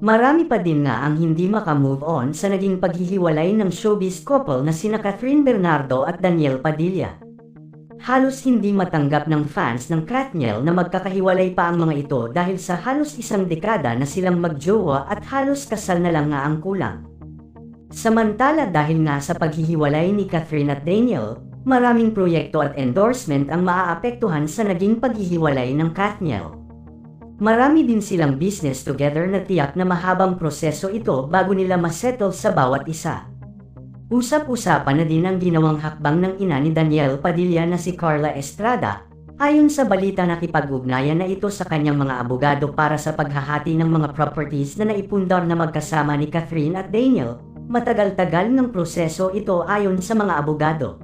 Marami pa din nga ang hindi makamove on sa naging paghihiwalay ng showbiz couple na sina Catherine Bernardo at Daniel Padilla. Halos hindi matanggap ng fans ng Katniel na magkakahiwalay pa ang mga ito dahil sa halos isang dekada na silang magjowa at halos kasal na lang nga ang kulang. Samantala dahil nga sa paghihiwalay ni Catherine at Daniel, maraming proyekto at endorsement ang maaapektuhan sa naging paghihiwalay ng Katniel. Marami din silang business together na tiyak na mahabang proseso ito bago nila masettle sa bawat isa. Usap-usapan na din ang ginawang hakbang ng ina ni Daniel Padilla na si Carla Estrada, ayon sa balita nakipag-ugnayan na ito sa kanyang mga abogado para sa paghahati ng mga properties na naipundar na magkasama ni Catherine at Daniel, matagal-tagal ng proseso ito ayon sa mga abogado.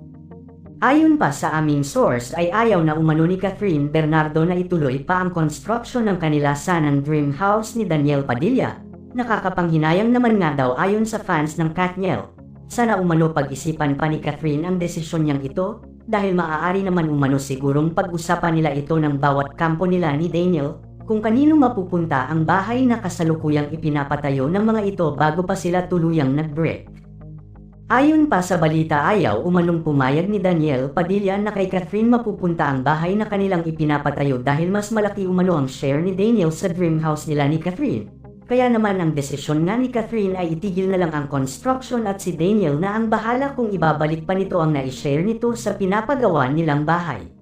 Ayon pa sa aming source ay ayaw na umano ni Catherine Bernardo na ituloy pa ang construction ng kanila sanang dream house ni Daniel Padilla. Nakakapanghinayang naman nga daw ayon sa fans ng Katniel. Sana umano pag-isipan pa ni Catherine ang desisyon niyang ito dahil maaari naman umano sigurong pag-usapan nila ito ng bawat kampo nila ni Daniel kung kanino mapupunta ang bahay na kasalukuyang ipinapatayo ng mga ito bago pa sila tuluyang nag-break. Ayon pa sa balita ayaw umanong pumayag ni Daniel Padilla na kay Catherine mapupunta ang bahay na kanilang ipinapatayo dahil mas malaki umano ang share ni Daniel sa dream house nila ni Catherine. Kaya naman ang desisyon nga ni Catherine ay itigil na lang ang construction at si Daniel na ang bahala kung ibabalik pa nito ang na-share nito sa pinapagawa nilang bahay.